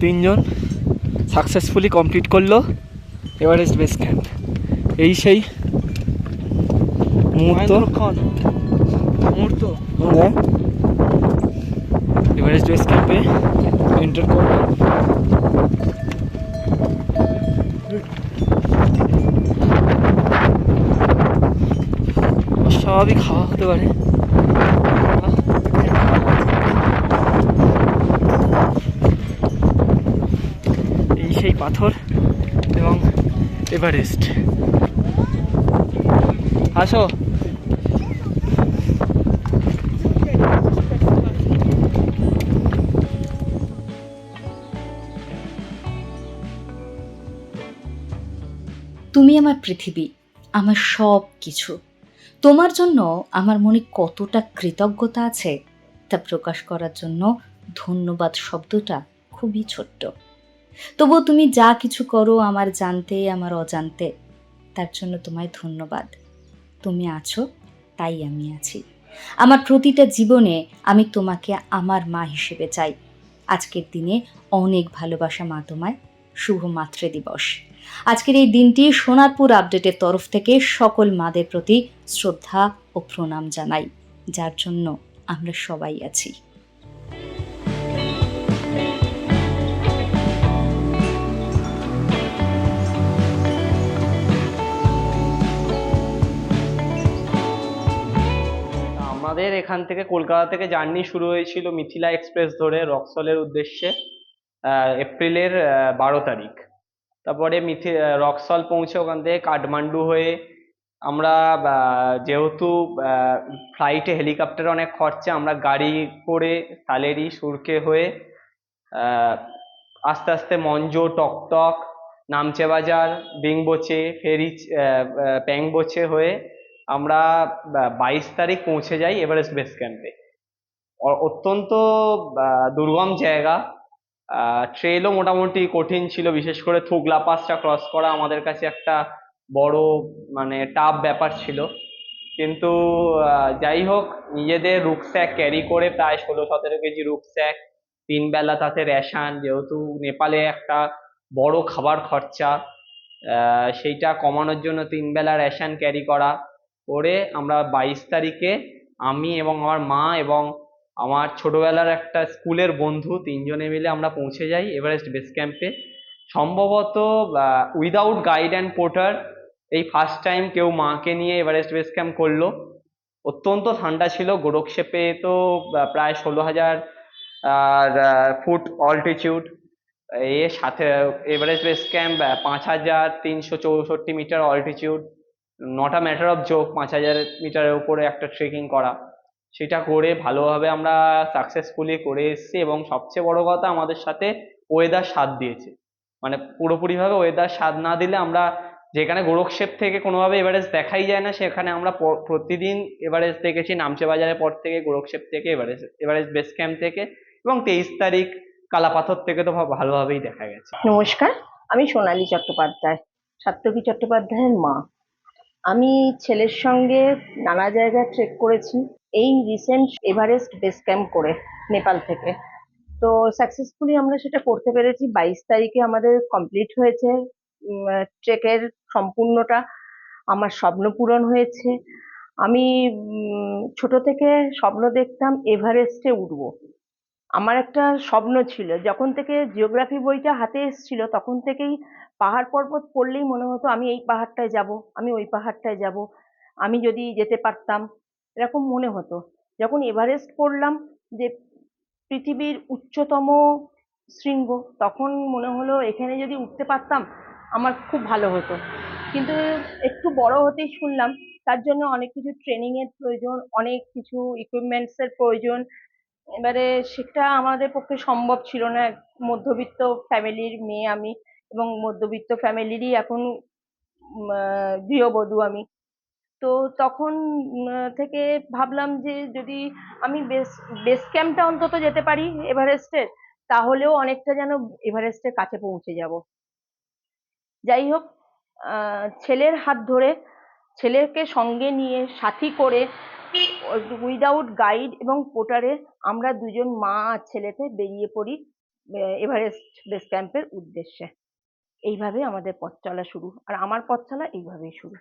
তিনজন successfully complete করল Everest base camp এই সেই মুহূর্ত। মুহূর্ত। আমরা এভারেস্ট বেস ক্যাম্পে এন্টার করলাম স্বাভাবিক হাওয়া হতে পারে। সেই পাথর এবং এভারেস্ট। আসো। তুমি আমার পৃথিবী, আমার সব কিছু তোমার জন্য আমার মনে কতটা কৃতজ্ঞতা আছে তা প্রকাশ করার জন্য ধন্যবাদ শব্দটা খুবই ছোট্ট। তবুও তুমি যা কিছু করো আমার জানতে, আমার অজান্তে, তার জন্য তোমায় ধন্যবাদ। তুমি আছো, তাই আমি আছি। আমার প্রতিটা জীবনে আমি তোমাকে আমার মা হিসেবে চাই। আজকের দিনে অনেক ভালোবাসা মা তোমায়। শুভ মাতৃ দিবস। আজকের এই দিনটি সোনারপুর আপডেটের তরফ থেকে সকল মাদের প্রতি শ্রদ্ধা ও প্রণাম জানাই। যার জন্য আমরা সবাই আছি। আমাদের এখান থেকে কলকাতা থেকে জার্নি শুরু হয়েছিল মিথিলা এক্সপ্রেস ধরে রক্সলের উদ্দেশ্যে এপ্রিলের বারো তারিখ। তারপরে মিথি রক্সল পৌঁছে ওখান থেকে কাঠমান্ডু হয়ে আমরা যেহেতু ফ্লাইটে হেলিকপ্টারে অনেক খরচা, আমরা গাড়ি করে সালেরি সুরকে হয়ে আস্তে আস্তে মঞ্জো, টকটক, নামচে বাজার, বিংবোচে, ফেরি প্যাংবোচে হয়ে আমরা বাইশ তারিখ পৌঁছে যাই এভারেস্ট বেস ক্যাম্পে। অত্যন্ত দুর্গম জায়গা। ট্রেলও মোটামুটি কঠিন ছিল, বিশেষ করে থুগলা পাসটা ক্রস করা আমাদের কাছে একটা বড় মানে টাফ ব্যাপার ছিল। কিন্তু যাই হোক, নিজেদের রুকস্যাক ক্যারি করে প্রায় ষোলো, সতেরো কেজি রুকস্যাক তিন বেলা তাতে রেশান, যেহেতু নেপালে একটা বড় খাবার খরচা সেইটা কমানোর জন্য তিন বেলা রেশন ক্যারি করা করে আমরা বাইশ তারিখে আমি এবং আমার মা এবং আমার ছোটবেলার একটা স্কুলের বন্ধু তিনজনে মিলে আমরা পৌঁছে যাই এভারেস্ট বেস ক্যাম্পে। সম্ভবত উইদাউট গাইড অ্যান্ড পোর্টার এই ফার্স্ট টাইম কেউ মাকে নিয়ে এভারেস্ট বেস ক্যাম্প করল। অত্যন্ত ঠান্ডা ছিল, গোরক্ষেপে তো প্রায় ষোলো হাজার, আর ফুট অল্টিটিউড এর সাথে এভারেস্ট বেস ক্যাম্প পাঁচ হাজার তিনশো চৌষট্টি metre altitude not matter of joke পাঁচ হাজার মিটারের উপরে একটা ট্রেকিং করা। সেটা করে ভালোভাবে আমরা সাকসেসফুলি করে এসেছি এবং সবচেয়ে বড় কথা আমাদের সাথে ওয়েদার সাথ দিয়েছে। মানে পুরোপুরিভাবে ওয়েদার সাথ না দিলে আমরা যেখানে গোরক্ষেপ থেকে কোনোভাবে এভারেস্ট দেখাই যায় না, সেখানে আমরা প্রতিদিন এভারেস্ট দেখেছি, নামচে বাজারের পর থেকে গোরক্ষেপ থেকে এভারেস্ট এভারেস্ট বেস ক্যাম্প থেকে এবং তেইশ তারিখ কালাপাথর থেকে তো ভালোভাবেই দেখা গেছে। নমস্কার, আমি সোনালী চট্টোপাধ্যায়, সাত্যকী চট্টোপাধ্যায়ের মা। আমি ছেলের সঙ্গে নানা জায়গায় ট্রেক করেছি। এই রিসেন্ট এভারেস্ট বেস ক্যাম্প করে নেপাল থেকে। তো সাকসেসফুলি আমরা সেটা করতে পেরেছি। বাইশ তারিখে আমাদের কমপ্লিট হয়েছে। ট্রেকের সম্পূর্ণটা আমার স্বপ্ন পূরণ হয়েছে। আমি ছোট থেকে স্বপ্ন দেখতাম এভারেস্টে উঠবো। আমার একটা স্বপ্ন ছিল, যখন থেকে জিওগ্রাফি বইটা হাতে এসেছিল, তখন থেকেই পাহাড় পর্বত পড়লেই মনে হতো আমি এই পাহাড়টায় যাব, আমি ওই পাহাড়টায় যাব, আমি যদি যেতে পারতাম, এরকম মনে হতো। যখন এভারেস্ট পড়লাম যে পৃথিবীর উচ্চতম শৃঙ্গ, তখন মনে হলো এখানে যদি উঠতে পারতাম আমার খুব ভালো হতো। কিন্তু একটু বড় হতেই শুনলাম, তার জন্য অনেক কিছু ট্রেনিংয়ের প্রয়োজন, অনেক কিছু ইকুইপমেন্টসের প্রয়োজন এবারে সেটা আমাদের পক্ষে সম্ভব ছিল না। মধ্যবিত্ত ফ্যামিলির মেয়ে আমি এবং মধ্যবিত্ত ফ্যামিলিরই এখন গৃহবধূ আমি। তো তখন থেকে ভাবলাম যে যদি আমি বেস বেস ক্যাম্পটা অন্তত যেতে পারি এভারেস্টের, তাহলেও অনেকটা যেন এভারেস্টের কাছে পৌঁছে যাব। যাই হোক ছেলের হাত ধরে, ছেলেকে সঙ্গে নিয়ে, সাথী করে উইদাউট গাইড এবং পোটারে আমরা দুজন মা আর ছেলেতে বেরিয়ে পড়ি এভারেস্ট বেস ক্যাম্পের উদ্দেশ্যে। এইভাবে আমাদের পথ চলা শুরু। আর আমার পথ চলা এইভাবেই শুরু।